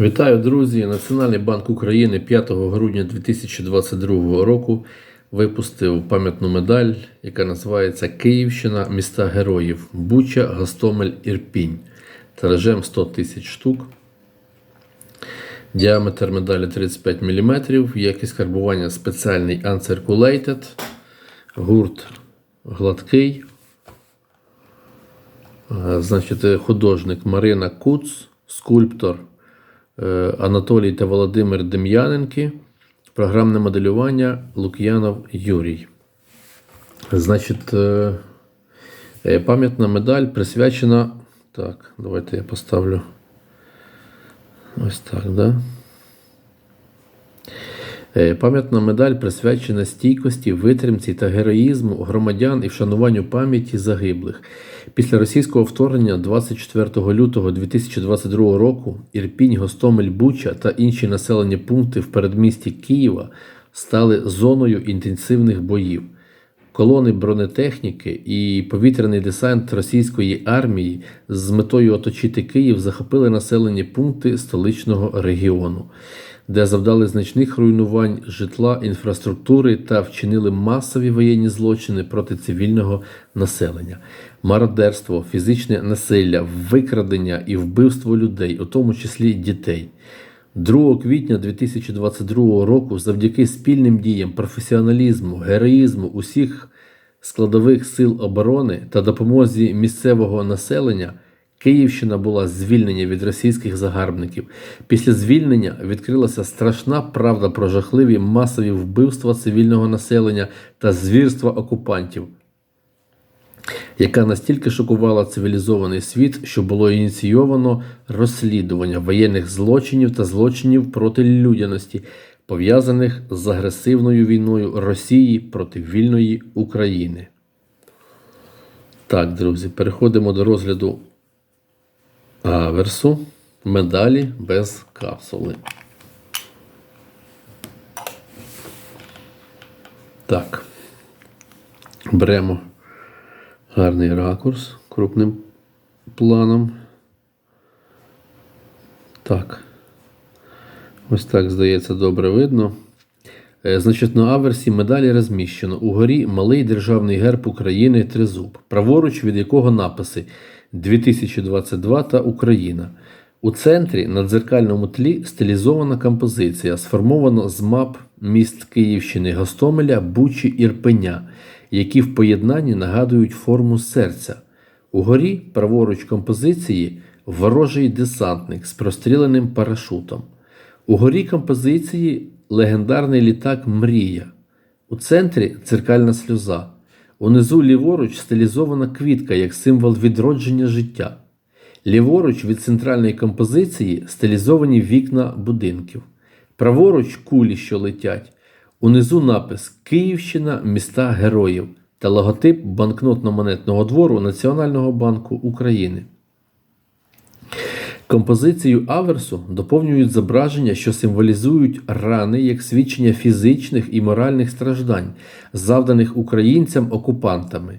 Вітаю, друзі! Національний банк України 5 грудня 2022 року випустив пам'ятну медаль, яка називається Київщина міста героїв Буча, Гостомель, Ірпінь. Тиражем 100 тисяч штук. Діаметр медалі 35 мм, якість карбування спеціальний Uncirculated, гурт гладкий. Е, Значить, художник Марина Куц, скульптор Анатолій та Володимир Дем'яненки, програмне моделювання Лук'янов Юрій. Значить, е, е, пам'ятна медаль присвячена. Так, давайте я поставлю. Ось так, да? Е, Пам'ятна медаль присвячена стійкості, витримці та героїзму громадян і вшануванню пам'яті загиблих. Після російського вторгнення 24 лютого 2022 року Ірпінь, Гостомель, Буча та інші населені пункти в передмісті Києва стали зоною інтенсивних боїв. Колони бронетехніки і повітряний десант російської армії з метою оточити Київ захопили населені пункти столичного регіону, де завдали значних руйнувань житла, інфраструктури та вчинили масові воєнні злочини проти цивільного населення, мародерство, фізичне насилля, викрадення і вбивство людей, у тому числі дітей. 2 квітня 2022 року, завдяки спільним діям, професіоналізму, героїзму усіх складових сил оборони та допомозі місцевого населення, Київщина була звільнена від російських загарбників. Після звільнення відкрилася страшна правда про жахливі масові вбивства цивільного населення та звірства окупантів яка настільки шокувала цивілізований світ, що було ініційовано розслідування воєнних злочинів та злочинів проти людяності, пов'язаних з агресивною війною Росії проти вільної України. Так, друзі, переходимо до розгляду аверсу медалі без капсули. Так. Беремо гарний ракурс крупним планом. Так. Ось так, здається, добре видно. Е, Значить, на аверсі медалі розміщено. Угорі малий державний герб України Тризуб, праворуч від якого написи 2022 та Україна. У центрі на дзеркальному тлі стилізована композиція, сформована з мап міст Київщини, Гостомеля, Бучі Ірпеня, які в поєднанні нагадують форму серця. Угорі праворуч композиції ворожий десантник з простріленим парашутом. Угорі композиції легендарний літак Мрія. У центрі дзеркальна сльоза. Унизу ліворуч стилізована квітка як символ відродження життя. Ліворуч від центральної композиції стилізовані вікна будинків. Праворуч кулі, що летять. Унизу напис Київщина міста героїв та логотип банкнотно-монетного двору Національного банку України. Композицію аверсу доповнюють зображення, що символізують рани як свідчення фізичних і моральних страждань, завданих українцям окупантами.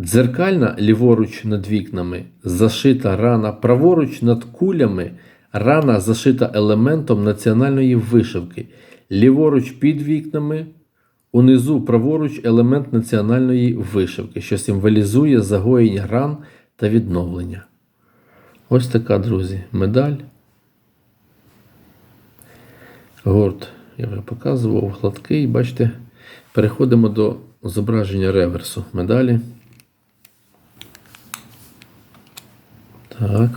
Дзеркальна ліворуч над вікнами зашита рана праворуч над кулями, рана зашита елементом національної вишивки, ліворуч під вікнами, унизу праворуч елемент національної вишивки, що символізує загоєння ран та відновлення. Ось така, друзі, медаль. Горд я вже показував, гладкий. Бачите, переходимо до зображення реверсу медалі. Так.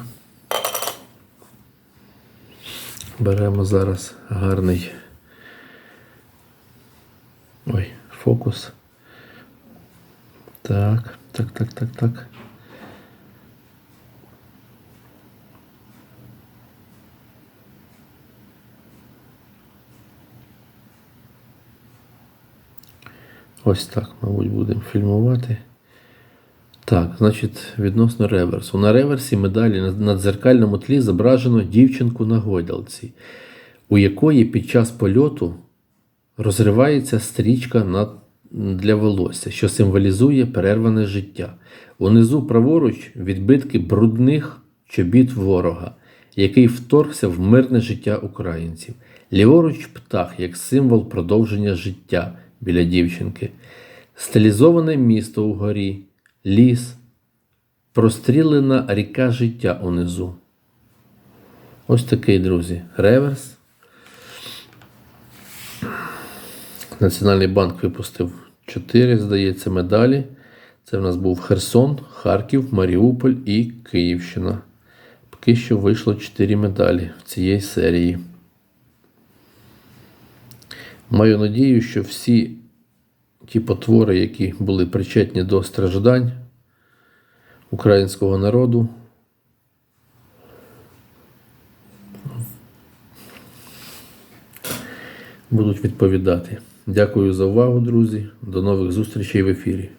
Беремо зараз гарний ой, фокус. Так, так, так, так, так. Ось так, мабуть, будемо фільмувати. Так, значить, відносно реверсу. На реверсі медалі на- дзеркальному тлі зображено дівчинку на гойдалці, у якої під час польоту розривається стрічка на, для волосся, що символізує перерване життя. Унизу праворуч відбитки брудних чобіт ворога, який вторгся в мирне життя українців. Ліворуч птах як символ продовження життя біля дівчинки, стилізоване місто угорі, ліс, прострілена ріка життя унизу. Ось такий, друзі, реверс. Національний банк випустив 4, здається, медалі. Це в нас був Херсон, Харків, Маріуполь і Київщина. Поки що вийшло 4 медалі в цієї серії. Маю надію, що всі ті потвори, які були причетні до страждань українського народу, будуть відповідати. Дякую за увагу, друзі. До нових зустрічей в ефірі.